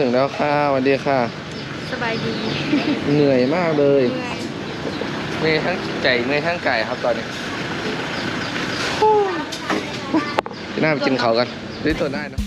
ถึงแล้วค่ะสวัสดีค่ะ สบายดีเหนื่อยมากเลยเมื่อยเมื่อยทั้งใจเมื่อยทั้งกายครับตอนนี้น่าไปกินเขาวกันได้ตัวได้เนอะ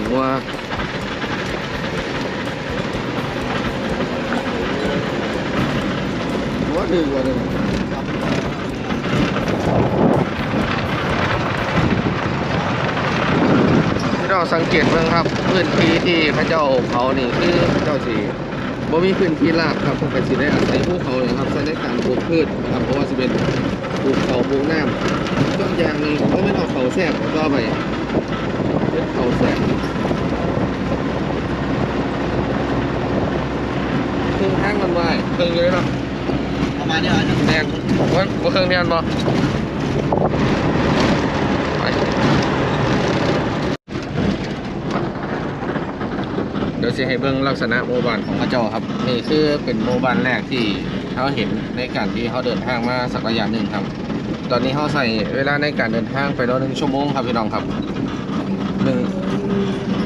งวัววัวดื้อวัวดื้อที่เราสังเกตเบิ่งครับ พื้นที่ที่พระเจ้าเขานี่คือพระเจ้าสีบ่มีพื้นที่ราบครับผมก็สิได้อาศัยภูเขาเนี่ยครับใช้ในการปลูกพืชนะครับเพราะว่าสิเป็นปลูกเขาปลูกน้ำต้นยางนี่เขาไม่เอาเขาแทรกก็ไป เล็ดเขาแสงครึ่งทางมันไหวครึ่งอยู่เลยเนาะประมาณนี้เหรอแน่นว่าว่าเครื่องแน่นบ่เดี๋ยวสิให้เบิ่งลักษณะโมบานของพระเจ้าครับ นี่คือเป็นโมบานแรกที่เขาเห็นในการที่เขาเดินทางมาสักระยะหนึ่งครับ ตอนนี้เขาใส่เวลาในการเดินทางไปแล้วหนึ่งชั่วโมงครับพี่น้องครับ หนึ่ง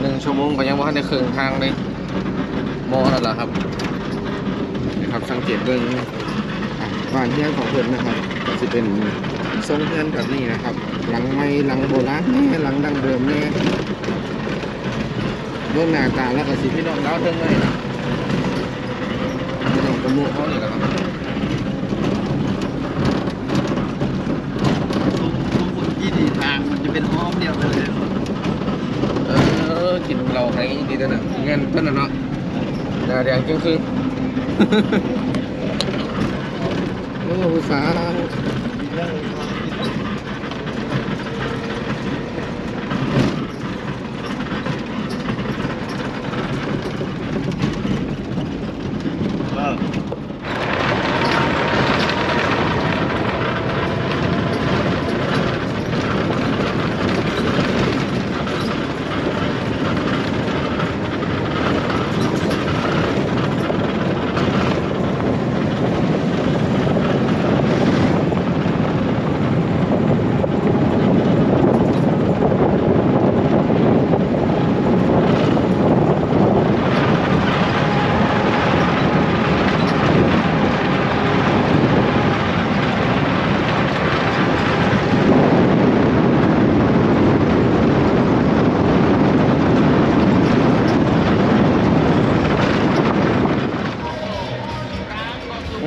หนึ่งชั่วโมงก็ยังว่าได้ครึ่งทางเลยโมแล้วล่ะครับนี่ครับสังเกตเบิ่งอะบ้านเรือนของเพิ่นนะครับก็จะเป็นทรงเรือนแบบนี้นะครับ หลังไม้หลังโบราณแน่หลังดังเดิมแน่เรื่องหน้าตาแล้วก็สิพี่น้องเล่าเรื่องเลยนะพี่น้องกระมุเขานี่แหละครับทุกคนที่ดีทางมันจะเป็นห้อมเดียวกันเลย อกินเราให้ดีด้วยนะเงินเท่านน่ะเนาะหน้าแดงจึงคือโอ้สา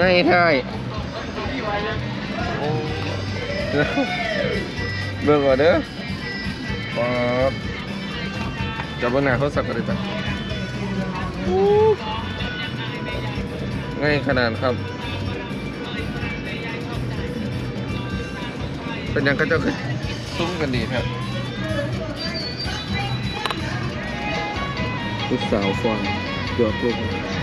ง่ายใช่เบิ่งก่อนเด้อป๊าบจับเบิ่งหน้าโทรศัพท์ก็ได้จ้ะง่ายขนาดครับ เป็นยังก็เจ้าคือซุ้มกันดีครับลูกสาวฟังตัวพวกก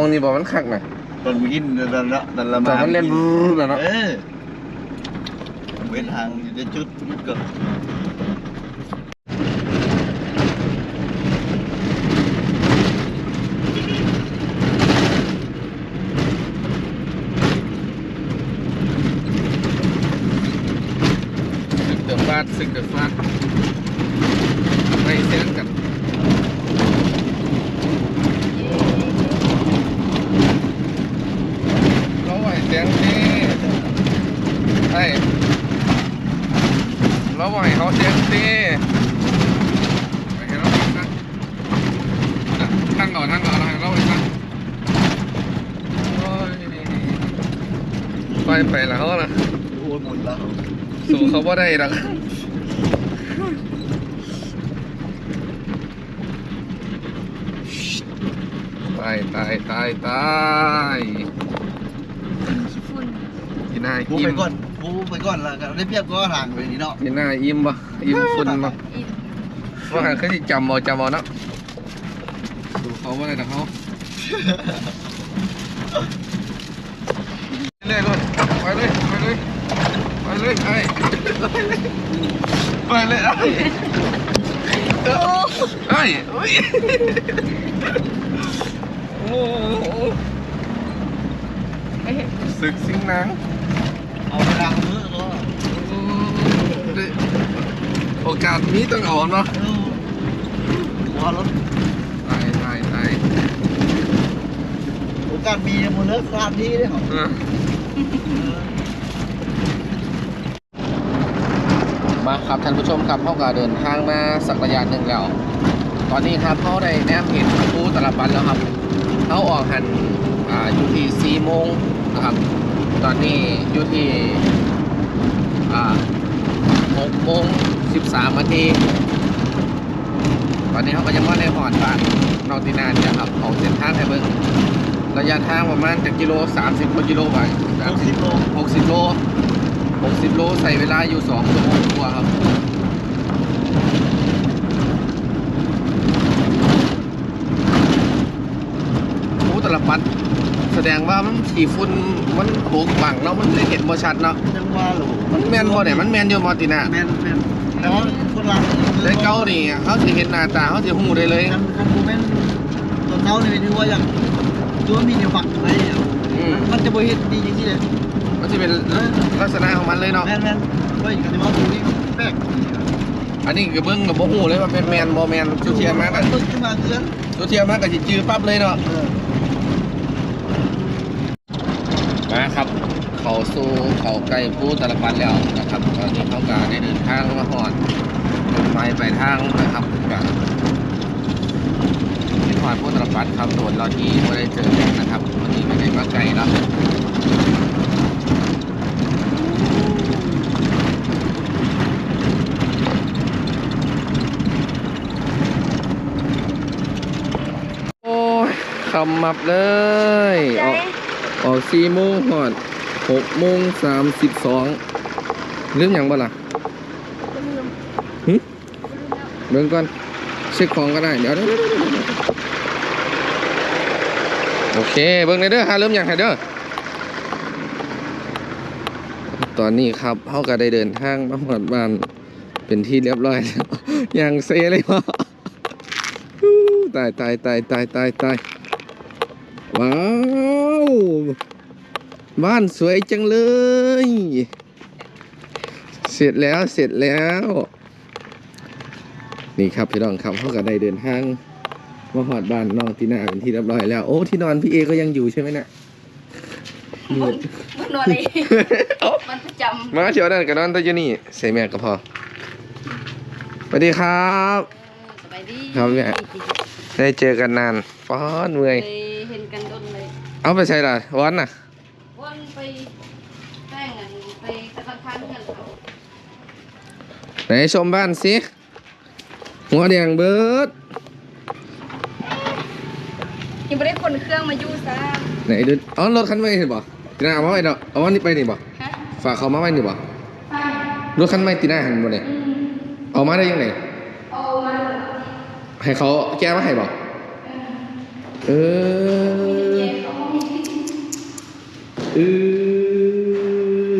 องนี่บอกมันคักนะตอนกินตอนละตอนละมาแต่มันเล่นรู้นะเนาะเว้นทางอยู่ในชุดจุดเกิดสึกเดือดฟาสึกเดือดฟาดไม่เสียงกับ ไอ้ราไหวเขาเสียงดีไปให้เราฟังนะทั้งก่อนทั้งก่อนเราไปฟังโอ้ยไปไปแล้วนะโอ้ยหมดแล้วสู้เขาบ่าได้หรอกตายตายตายตายขี้ฝุ่นกินหน้ากูอิ่ไปก่อน กูไปก่อนแล้วกันได้เปรียบก็ทางไปนี่เนาะกินหน้าอิ่มปะอิ่มฝุ่นปะอินว่าหันขึ้นที่จำเอาจำเอาเนาะสู้เขาบ่ได้หรอกเขาเรื่อยๆก่อนไปเลยไปเลยไปเลยไอ้ไปเลยไอ้ไอ้โอ้ยโอ้โหเอ้ยศึกสิงหนัง เอาเวลามือก็โอกาสนี้ต้องเอาเนาะหัวรถตายตายตายโอกาสมีมันเลิกสถานที่ได้หรออะมาครับท่านผู้ชมครับเขาก็เดินทางมาสักระยะหนึ่งแล้ว ตอนนี้ครับเขาได้แนมเห็นผู้ตลบันแล้วครับเขาออกหันอ่าอยู่ที่สี่โมงนะครับ ตอนนี้อยู่ที่อ่าหกโมงสิบสามนาที ตอนนี้เขาก็ยังว่าในหอดบ้านนอกตินานจะครับออกเส้นทางให้เบิ่งระยะทางประมาณจากกิโล30กว่ากิโลไปหกสิบโล60โล60โลใส่เวลาอยู่2ชั่วโมงกว่าครับโอ้แต่ละปัดแส ดงว่ามันขี่ฝุ่นมันโบกบังเนาะมันเลยเห็นบ่ชัดเนาะจังว่าหรอมันแมนบ่เนี่ยมันแมนอยู่มอติน่ะแมนแมนแต่ว่าคนรังแต่เก้านี่เขาสิเห็นหน้าตาเขาสิฮู้ได้เลยคันคันกูแม่นตัวเก้านี่ถือว่าอย่างตัวมีเดียวฝักอะไรอย่างอืมมันจะบ่เฮ็ดดีจริงๆเลยมันจะเป็นลักษณะของมันเลยเนาะแม่นแม่นเฮ้ยกันที่ว่าดูนี่แปลกอันนี้ก็เบิ่งก็บ่ฮู้เลยว่าเป็นแมนบ่แมนสุเทียมมาก็เพิ่งขึ้นมาเกือนสุเทียมมาก็สิจื้อปั๊บเลยเนาะ เออ มาครับ เขาสู่เขาใกลผู้ตะลปันแล้วนะครับตอนนี้เขาก็ได้เดินทางมาหอดไปไปทางนะครับกับที่หอดผู้ตะลปันครับโดนเราที่ไม่ได้เจอกันนะครับวันนี้ไม่ได้มาไกลแล้วโอ้ยคำมับเลยออก ออกสี่โมงหอดหกโมงสามสิบสองลืมอย่างบ่ล่ะลืมหึลืมแล้วเบิ่งก่อนเช็คของก็ได้เดี๋ยวเดี๋ยวเดี๋ยวเดี๋ยวเดี๋ยวโอเค เบิ่งเลยเด้อฮะเริ่มอย่างไรเด้อตอนนี้ครับเขาก็ได้เดินทางมาหอดบ้านเป็นที่เรียบร้อยแล้วอย่างเซเลยวะฮู้ตายตายตายตายตายตาย ว้าว บ้านสวยจังเลย เสร็จแล้วเสร็จแล้ว นี่ครับพี่น้องครับเขาก็ได้เดินทางมาหอดบ้านน้องตีน่าเป็นที่เรียบร้อยแล้ว โอ้ที่นอนพี่เอก็ยังอยู่ใช่ไหมเนี่ยอยู่มันนอนเลยเอ้ามันประจมาเชียวนั่นกับนอนแตัวอยู่นี่ใส่แม่ก็พอสวัสดีครับำสบายดีครับแม่ได้เจอกันนานฟ้อนเมื่อย เคยเห็นกันโดนเลยเอาไปใช่ล่ะวันน่ะวันไปแป้งกันไปตะคันๆกันเขาไหนชมบ้านสิหัวแดงเบิดยังไม่ได้คนเครื่องมาอยู่ซะไหนดูอ๋อรถคันใหม่เห็นบ่ตีน่าเอามาไว้ดอกเอาวันนี้ไปนี่บ่ฮะฝากเขามาไว้นี่บ่รถคันใหม่ตีน่าหันบ่เนี่ยเอามาได้ยังไงเอามาให้เขาแก้มาให้บ่ เออเออ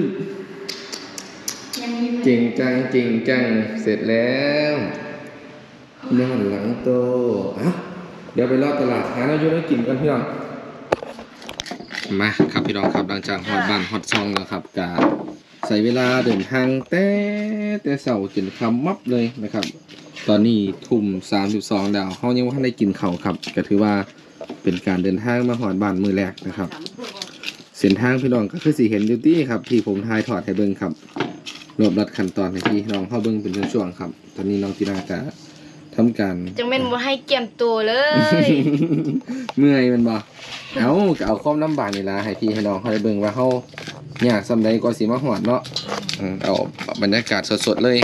จริงจังจริงจังเสร็จแล้วนอนหลังโตอะเดี๋ยวไปรอบตลาดหาน้ำยุ่งให้กินกันพี่น้องมาครับพี่น้องครับหลังจากฮอดบ้านฮอดช่องแล้วครับกาใส่เวลาเดินทางแต่แต่เสาจนคำมับเลยนะครับ ตอนนี้ทุ่ม32ดาวเฮายังบ่ทันได้กินเขาครับก็ถือว่า เป็นการเดินทางมาฮอดบ้านมื้อแรกนะครับ เส้นทางพี่น้องก็คือสิเห็นอยู่ที่ครับ ที่ผมถ่ายทอดให้เบิ่งครับรวบรัดขั้นตอนให้พี่น้องเฮาเบิ่งเป็นช่วงๆครับ ตอนนี้น้องตินาจะทำการจังแม่นบ่ให้เกี่ยมตัวเลย เมื่อยแมันบ่เอาก็เอาความลำบากนี่ล่ะให้พี่ให้น้องเขาได้เบิ่งว่าเฮายากซำใดก็สิมาฮอดเนาะอืมเอาบรรยากาศสดๆเลย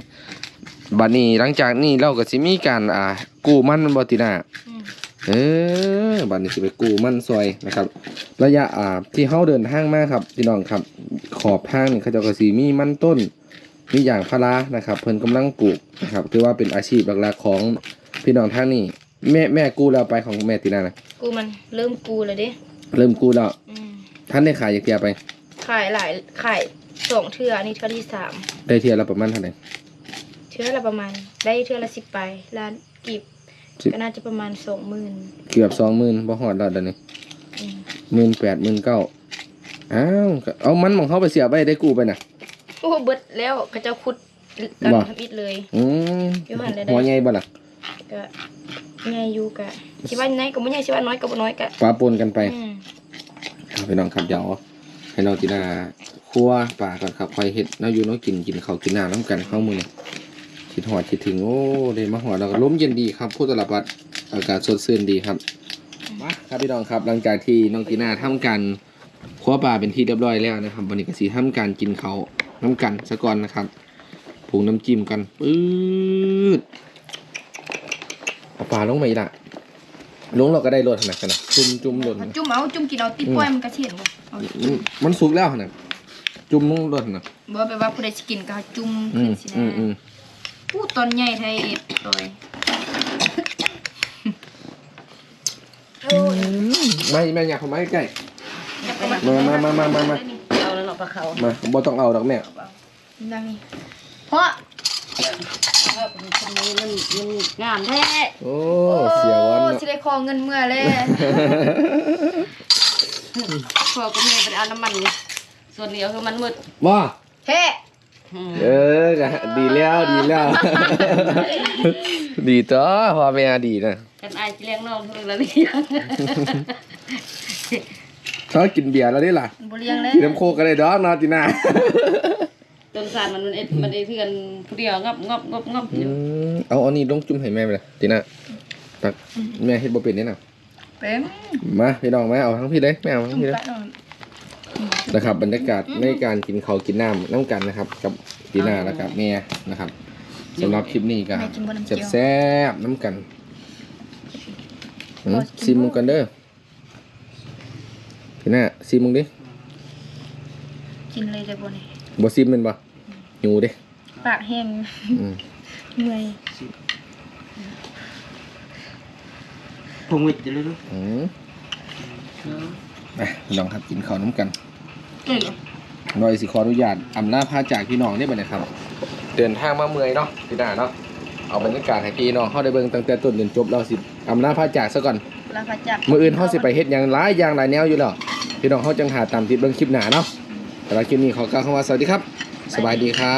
บัดนี้หลังจากนี้เราก็สิมีการอ่ากู้มันมันบ่ตินาอืม เออบัดนี้สิไปกู้มันซอยนะครับ ระยะอ่าที่เฮาเดินทางมาครับพี่น้องครับขอบทางนี่เขาเจ้าก็สิมีมันต้นมีอย่างพารานะครับ เพิ่นกำลังปลูกนะครับถือว่าเป็นอาชีพหลักๆของพี่น้องทางนี้ แม่แม่กู้แล้วไปของแม่ตินานะกูมันเริ่มกูแล้วเด้เริ่มกู้แล้วอืมท่านได้ขายอยากเทียไป ขายหลายขายสองเทื่ออันนี้เทื่อที่สามได้เทียละประมาณเท่าไหร่เทื่อละประมาณ ได้เทื่อละสิบไปล้านกีบ สิบ ก็น่าจะประมาณสองหมื่นเกือบสองหมื่นบ่หอดแล้วเดี๋ยวนี้หมื่นแปดหมื่นเก้าอ้าวก็เอามันของเขาไปเสียไปได้กู้ไปน่ะ โอ้เบิดแล้วเขาเจ้าขุดกันบ่ ทำอิดเลย อืมอยู่หั่นได้ได้หัวใหญ่บ่ล่ะก็ง่ายอยู่กะสิว่าไหนก็บ่ใหญ่สิว่าน้อยก็บ่น้อยกะปลาปนกันไป อืมครับพี่น้องครับเดี๋ยวให้น้องจีน่าคั่วปลาก่อนครับคอยเห็ดน้าอยู่น้องกินกินข้าวกินน้ำน้ำกันเข้ามือนี่ คิดหอดคิดถึงโอ้ได้มาหอดแล้วก็ล้มเย็นดีครับผู้ตลาดบัดอากาศสดชื่นดีครับมาครับพี่น้องครับหลังจากที่น้องจีน่าทำการคั่วปลาเป็นที่เรียบร้อยแล้วนะครับวันนี้ก็สีทำการกินเขาวน้ำกันซะก่อนนะครับปรุงน้ำจิ้มกันปื๊ดเอาปลาลงมาอีกละลงเราก็ได้รสขนาดกันนะจุ่มจุ่มหล่นจุ่มเอาจุ่มกินเอาติดป้อยมันก็เสียนบ่เอามันมันสุกแล้วนะจุ่มลงรถนะบ่แปลว่าผู้ใดสิกินก็เอาจุ่มอืขึ้มนสิอืมนะ อืมอู้ตอนใหญ่ไทยโดยไม่ไม่อยากเข้ามาใกล้ มามามามามามาเอาแล้วเนาะปลาเขามาบ่ต้องเอาดอกแม่ดังนี้เพราะคนนี้มันมันงามแท้โอ้เสียวันโอ้เนาะสิได้คอเงินเมื่อเลยพวกก็มีไปเอาน้ำมันนี่ส่วนเดียวคือมันมืดว่าเฮ้อืม เออก็ดีแล้วดีแล้ว ดีต่อพ่อแม่ดีนะกันอายสิเลี้ยงน้องเท่านั้นนี่ยังเขากินเบียร์แล้วนี่ล่ะบ่เลี้ยงเลยกินน้ำโคกก็ได้ดอกเนาะจีน่าต้นสารมันมันเอ็ดมันเอ็ดเพื่อนผู้เดียวงับงับงับงับอยู่เอาอันนี้ลงจุ่มให้แม่ไปเลยจีน่าตักแม่เฮ็ดบ่เป็นนี่น่ะเป็นมาพี่น้องมาเอาทั้งพี่เลยแม่เอาทั้จุ่งมพี่เลยปะห น่อยนะครับ บรรยากาศในการกินข้าวกินน้ำน้ำกันนะครับ กับปีหน้าแล้วกับแม่นะครับสำหรับคลิปนี้ก็แม่กินบ่น้ำแซ่เจีบยว แซ่บๆน้ำกันหืมซิมมึงกันเด้อพี่หน้าซิมมึงดิกินเลยได้บ่นี่บ่ซิมแมันบ่อยู่เด้ปากแห้งอืมเมื่อยผมวิดจะเลยลูกอืมไปลองครับกินข้าวน้ำกัน เก่งโดยสิขออนุญาตอำลาพาจากพี่น้องได้บ่นะครับ เดินทางมาเมื่อยเนาะพี่หน้าเนาะเอาบรรยากาศให้พี่น้องเข้าได้เบิ่งตั้งแต่ต้นจนจบเราสิอำลาพาจากซะก่อนลาพระจักมื่ออื่นเขาสิไปเฮ็ดอย่างหลายอย่างหลายแนวอยู่แล้วพี่น้องเขาจังหาตามติดเบิ่งคลิปหน้าเนาะแต่ละคลิปนี้ขอกล่าวคำว่าสวัสดีครับ สบายดีครับ